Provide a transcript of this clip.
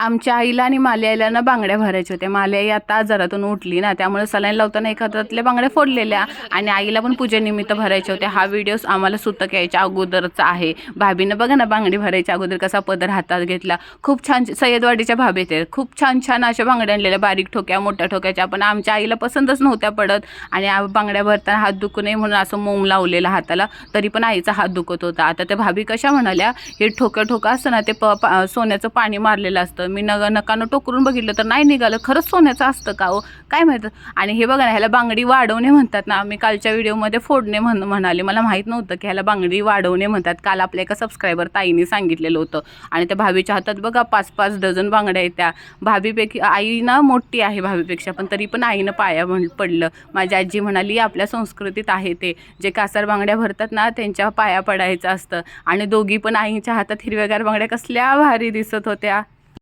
आमच्या आईला आणि माल्या आईला ना बांगड्या भरायच्या होत्या. माल्याई आई आता आजारातून उठली ना त्यामुळे सलाईन लावताना एका हातातल्या बांगड्या फोडलेल्या आणि आईला पण पूजेनिमित्त भरायच्या होत्या. हा व्हिडिओ आम्हाला सुतक यायच्या अगोदरचा आहे. भाभीनं बघा ना बांगडी भरायच्या अगोदर कसा पदर हातात घेतला. खूप छान सय्यदवाडीच्या भाभीत आहेत. खूप छान छान अशा बांगड्या आणलेल्या बारीक ठोक्या मोठ्या ठोक्याच्या. पण आमच्या आईला पसंतच नव्हत्या पडत आणि बांगड्या भरताना हात दुखू नये म्हणून असं मोम लावलेला हाताला. तरी पण आईचा हात दुखत होता. आता त्या भाभी कशा म्हणाल्या हे ठोकं ठोकं असतं ना ते प पा- सोन्याचं पाणी मारलेलं असतं. मी नग नकानं टोकरून बघितलं तर नाही निघालं. खरंच सोन्याचं असतं का हो? काय माहितं? आणि हे बघा ना ह्याला बांगडी वाढवणे म्हणतात ना. मी कालच्या व्हिडिओमध्ये फोडणे म्हण म्हणाले. मला माहीत नव्हतं की ह्याला बांगडी वाढवणे म्हणतात. काल आपल्या एका सबस्क्रायबर ताईने सांगितलेलं होतं. आणि त्या भाभीच्या हातात बघा पाच पाच डझन बांगड्या आहेत त्या. भाभीपैकी आई ना मोठी आहे भाभीपेक्षा पण तरी पण आईनं पाया म्हण पडलं. माझी आजी म्हणाली आपल्या संस्कृतीत आहे ते. जे कासार बांगड्या भरतात ना त्यांच्या पाया पडायचं असतं. आणि दोघी पण आईच्या हातात हिरव्यागार बांगड्या कसल्या भारी दिसत होत्या.